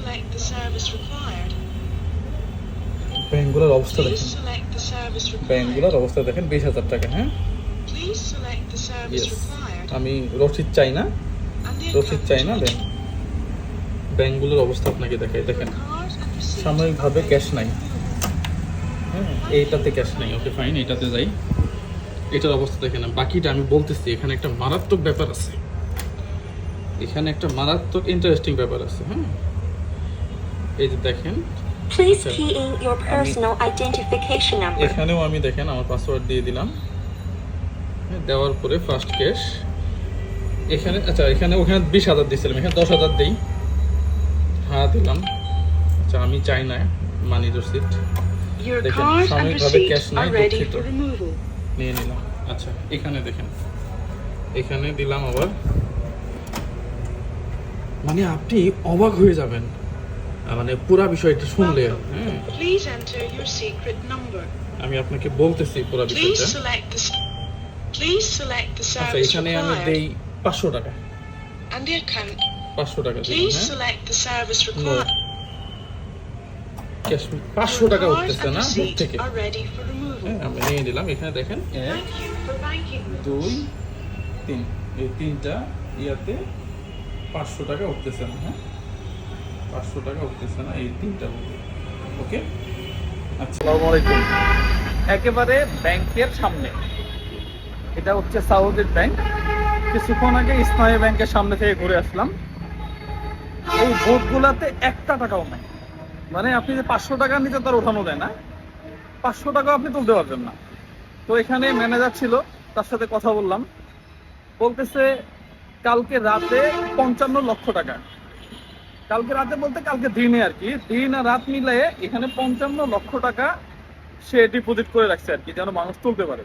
select the service required. ব্যাংকগুলোর অবস্থা দেখেন। ব্যাংকগুলোর অবস্থা দেখেন বিশ হাজার টাকা হ্যাঁ. আমি রসিদ চাই না। রসিদ চাই না দেন. ব্যাংকগুলোর অবস্থা আপনাকে দেখাই দেখেন। সাময়িকভাবে ক্যাশ নাই। হ্যাঁ এইটাতে ক্যাশ নাই ওকে ফাইন এটাতে যাই। এটার অবস্থা দেখেন বাকিটা আমি বলতেছি এখানে একটা মারাত্মক ব্যাপার আছে। এখানে একটা মারাত্মক ইন্টারেস্টিং ব্যাপার আছে হ্যাঁ? এই যে দেখেন Please Okay. key in your personal identification number. এখানেও আমি দেখেন আমার পাসওয়ার্ড দিয়ে দিলাম। হ্যাঁ, দেওয়ার পরে ফার্স্ট ক্যাশ এখানে আচ্ছা এখানে ওখানে বিশ হাজার দিয়েছিলাম এখানে দশ হাজার দিই। হ্যাঁ দিলাম। আচ্ছা আমি চাই না মানি রসিদ দেখেন, সাময়িকভাবে cash নাই, দুঃখিত। নিয়ে নিলাম। আচ্ছা এখানে দেখেন। এখানে দিলাম আবার। মানে আপনি অবাক হয়ে যাবেন। মানে পুরো বিষয়টা শুনলে আমি আপনাকে বলতেছি পুরো আচ্ছা, পাঁচশো টাকা। হ্যাঁ? উঠতেছে না থেকে। হ্যাঁ, আমি নিয়ে দিলাম এখানে দেখেন। দুই তিন এই তিনটা ইয়াতে পাঁচশো টাকা উঠতেছে না হ্যাঁ? পাঁচশো টাকা উঠতেছে না, এই তিনটা ওকে? আচ্ছা। একেবারে ব্যাংকের সামনে। এটা হচ্ছে সাউথের ব্যাংক। কিছুক্ষণ আগে ইসলামী ব্যাংকের সামনে থেকে ঘুরে আসলাম। এই বোটগুলাতে একটা টাকাও নাই। মানে আপনি যে পাঁচশো টাকার নিচে তার ওঠানো দেয় না। পাঁচশো টাকাও আপনি তুলতে পারবেন না। তো এখানে ম্যানেজার ছিল, তার সাথে কথা বললাম। বলতেছে, কালকে রাতে পঞ্চান্ন লক্ষ টাকা। কালকে রাতে বলতে কালকে দিনে আর কি, দিন আর রাত মিলিয়ে এখানে পঞ্চান্ন লক্ষ টাকা সে ডিপোজিট করে রাখছে আর কি, যেন মানুষ তুলতে পারে।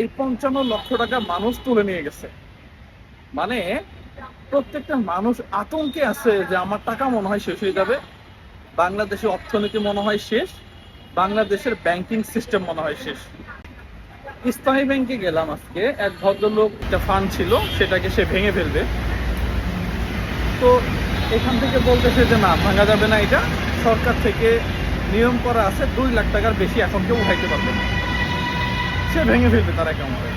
এই পঞ্চান্ন লক্ষ টাকা মানুষ তুলে নিয়ে গেছে। মানে প্রত্যেকটা মানুষ আতঙ্কে আছে যে আমার টাকা মনে হয় শেষ হয়ে যাবে। বাংলাদেশের অর্থনীতি মনে হয় শেষ, বাংলাদেশের ব্যাংকিং সিস্টেম মনে হয় শেষ। ইসলামী ব্যাংকে গেলাম আজকে, এক ভদ্রলোক একটা ফান্ড ছিল, সেটাকে সে ভেঙে ফেলবে। তো এখান থেকে বলতেছে যে, না, ভাঙা যাবে না এটা। সরকার থেকে নিয়ম করা আছে, দুই লাখ টাকার বেশি এখন কেউ উঠাইতে পারবে না। সে ভেঙে ফেলবে তার অ্যাকাউন্টে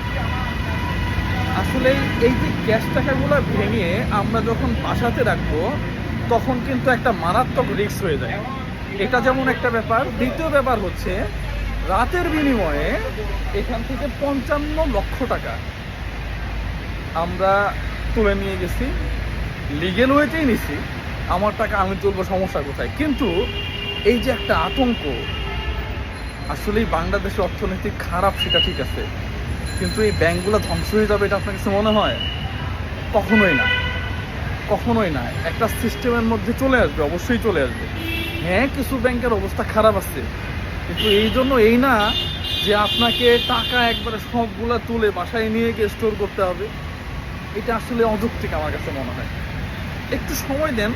আসলে এই যে ক্যাশ টাকাগুলো ভেঙে আমরা যখন বাসাতে রাখব, তখন কিন্তু একটা মারাত্মক রিস্ক হয়ে যায়। এটা যেমন একটা ব্যাপার। দ্বিতীয় ব্যাপার হচ্ছে, রাতের বিনিময়ে এখান থেকে পঞ্চান্ন লক্ষ টাকা আমরা তুলে নিয়ে গেছি। লিগেল ওয়েতেই নিছি। আমার টাকা আমি তুলবো, সমস্যা কোথায়? কিন্তু এই যে একটা আতঙ্ক, আসলেই বাংলাদেশের অর্থনীতি খারাপ, সেটা ঠিক আছে। কিন্তু এই ব্যাংকগুলো ধ্বংস হয়ে যাবে, এটা আপনার কাছে মনে হয়? কখনোই না। কখনোই না। একটা সিস্টেমের মধ্যে চলে আসবে, অবশ্যই চলে আসবে। হ্যাঁ কিছু ব্যাংকের অবস্থা খারাপ আছে। কিন্তু এই জন্য এই না যে আপনাকে টাকা একবারে সবগুলা তুলে বাসায় নিয়ে গিয়ে স্টোর করতে হবে। এটা আসলে অযৌক্তিক আমার কাছে মনে হয়। একটু সময় দেন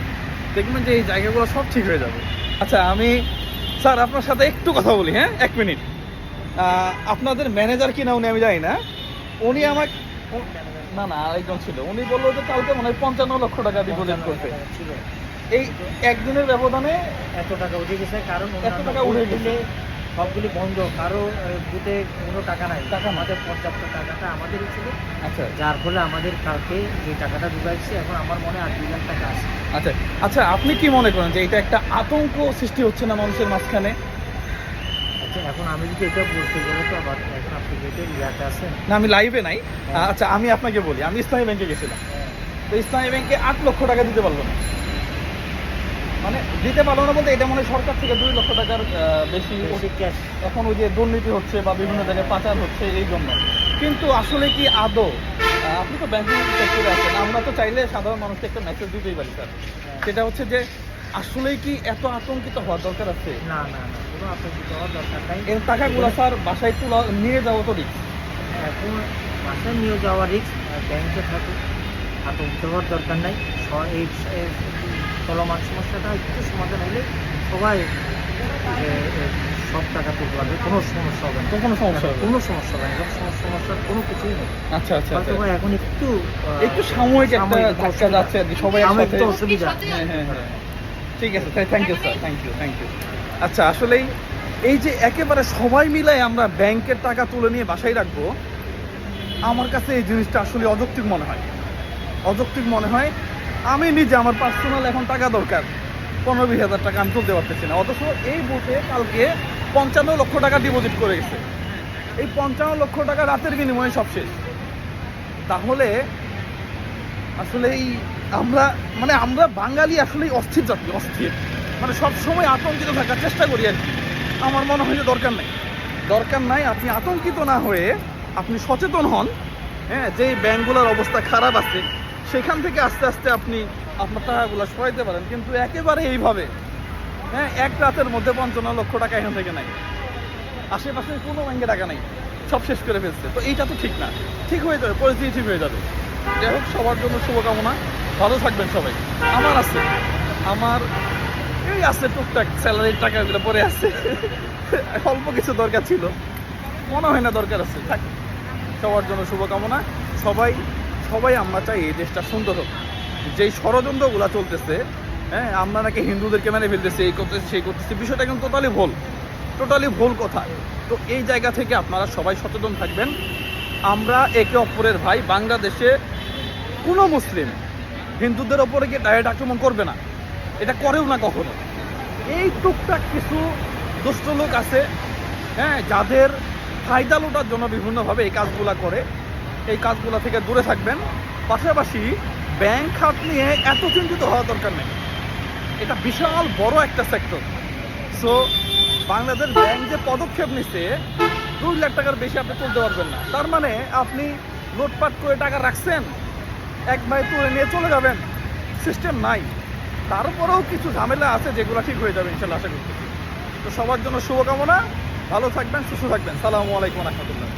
দেখবেন যে এই জায়গাগুলো সব ঠিক হয়ে যাবে। আচ্ছা আমি স্যার আপনার সাথে একটু কথা বলি হ্যাঁ? এক মিনিট। আপনাদের ম্যানেজার কিনা উনি আমি জানি না। উনি আমাকে না না আরেকজন ছিল। উনি বলল যে কালকে মনে হয় পঞ্চান্ন লক্ষ টাকা ডিপোজিট করতে এই একদিনের ব্যবধানে এত টাকা উঠে গেছে কারণ এত টাকা উঠে গেছে। সবগুলি বন্ধ কারও বুথে কোনো টাকা নাই। টাকা আমাদের পর্যাপ্ত টাকাটা আমাদেরই ছিল। আচ্ছা। যার ফলে আমাদের কালকে এই টাকাটা ঢুকাইছে এখন আমার মনে হয় আট দুই লাখ টাকা আছে। আচ্ছা আচ্ছা আপনি কি মনে করেন যে এটা একটা আতঙ্ক সৃষ্টি হচ্ছে না মানুষের মাঝখানে? আচ্ছা এখন আমি যদি এটা বলতে গেলে তো আবার এখন আপনি যেহেতু ইয়াতে আছেন। না আমি লাইভে নাই। আচ্ছা আমি আপনাকে বলি আমি ইসলামী ব্যাংকে গেছিলাম। তো ইসলামী ব্যাংকে আট লক্ষ টাকা দিতে পারল না। মানে দিতে পারল না বলতে এটা মনে হয় সরকার থেকে দুই লক্ষ টাকার বেশি এখন ওই যে দুর্নীতি হচ্ছে বা বিভিন্ন জায়গায় পাচার হচ্ছে এই জন্য। কিন্তু আসলে কি আদৌ আপনি তো ব্যাংকিং সেক্টরে আছেন আমরা তো চাইলে সাধারণ মানুষকে একটা মেসেজ দিতেই পারি স্যার সেটা হচ্ছে যে আসলেই কি এত আতঙ্কিত হওয়ার দরকার আছে? না না না কোনো আতঙ্কিত হওয়ার দরকার নাই। এর টাকাগুলো স্যার বাসায় তোলা নিয়ে যাওয়া তো রিস্ক এখন বাসায় নিয়ে যাওয়া রিক্স ব্যাংকে থাকে। আতঙ্কিত হওয়ার দরকার নাই। এই চলমান সমস্যাটা একটু সমাধান হলে সবাই সব টাকা তুলতে পারবে। কোনো সমস্যা হবে না। তো কোনো সমস্যা হবে না? কোনো সমস্যা হবে না। কোনো সমস্যা সমস্যার কোনো কিছুই নেই। আচ্ছা আচ্ছা হয়তো আচ্ছা। বা এখন একটু একটু সাময়িক একটা ধাক্কা যাচ্ছে আর কি, সবাই একসাথে। তো অসুবিধা। হ্যাঁ হ্যাঁ হ্যাঁ। ঠিক আছে thank you sir thank you thank you আচ্ছা আসলেই এই যে একেবারে সবাই মিলে আমরা ব্যাংকের টাকা তুলে নিয়ে বাসায় রাখব আমার কাছে এই জিনিসটা আসলে অযৌক্তিক মনে হয়। অযৌক্তিক মনে হয়, আমি নিজে আমার পার্সোনাল এখন টাকা দরকার। পনেরো বিশ হাজার টাকা আমি তুলতে পারতেছি না। অথচ এই বুথে কালকে পঞ্চান্ন লক্ষ টাকা ডিপোজিট করে গেছে। এই পঞ্চান্ন লক্ষ টাকা রাতের বিনিময়ে সব শেষ। তাহলে আসলে এই আমরা মানে আমরা বাঙালি আসলে অস্থির জাতি, অস্থির। মানে সব সময় আতঙ্কিত থাকার চেষ্টা করি আর কি। আমার মনে হয় যে দরকার নেই। দরকার নাই আপনি আতঙ্কিত না হয়ে আপনি সচেতন হন। হ্যাঁ যে ব্যাংকগুলোর অবস্থা খারাপ আছে সেখান থেকে আস্তে আস্তে আপনি আপনার টাকাগুলো সরাইতে পারেন। কিন্তু একেবারে এইভাবে হ্যাঁ এক রাতের মধ্যে পঞ্চান্ন লক্ষ টাকা এখান থেকে নাই আশেপাশে কোনো ব্যাংকে টাকা নেই। সব শেষ করে ফেলছে। তো এইটা তো ঠিক না। ঠিক হয়ে যাবে, পরিস্থিতি ঠিক হয়ে যাবে। যাই হোক, সবার জন্য শুভকামনা। ভালো থাকবেন সবাই। আমার আছে। আমার এই আছে টুকটাক স্যালারির টাকাগুলো পরে আছে। অল্প কিছু দরকার ছিল। মনে হয় না দরকার আছে। থাক, সবার জন্য শুভকামনা। সবাই সবাই আমরা চাই এই দেশটা সুন্দর হোক। যেই ষড়যন্ত্রগুলো চলতেছে হ্যাঁ আমরা নাকি হিন্দুদেরকে মেনে ফেলতেছি, এই করতেছি, সেই করতেছি, বিষয়টা কিন্তু টোটালি ভুল। টোটালি ভুল কথা। তো এই জায়গা থেকে আপনারা সবাই সচেতন থাকবেন। আমরা একে অপরের ভাই, বাংলাদেশে কোনো মুসলিম হিন্দুদের ওপরে গিয়ে ডাইরেক্ট আক্রমণ করবে না। এটা করেও না কখনো। এই টুকটাক কিছু দুষ্ট লোক আছে হ্যাঁ যাদের ফায়দা লোটার জন্য বিভিন্নভাবে এই কাজগুলা করে। এই কাজগুলো থেকে দূরে থাকবেন। পাশাপাশি ব্যাংক খাত নিয়ে এত চিন্তিত হওয়া দরকার নেই। এটা বিশাল বড় একটা সেক্টর। সো বাংলাদেশ ব্যাংক যে পদক্ষেপ নিচ্ছে দুই লাখ টাকার বেশি আপনি তুলতে পারবেন না। তার মানে আপনি লুটপাট করে টাকা রাখছেন, এক ভাই তুলে নিয়ে চলে যাবেন। সিস্টেম নাই। তারপরেও কিছু ঝামেলা আছে যেগুলো ঠিক হয়ে যাবে ইনশাল্লাহ আশা করতেছি তো সবার জন্য শুভকামনা। ভালো থাকবেন, সুস্থ থাকবেন। সালামু আলাইকুম রহমতুল্লাহ।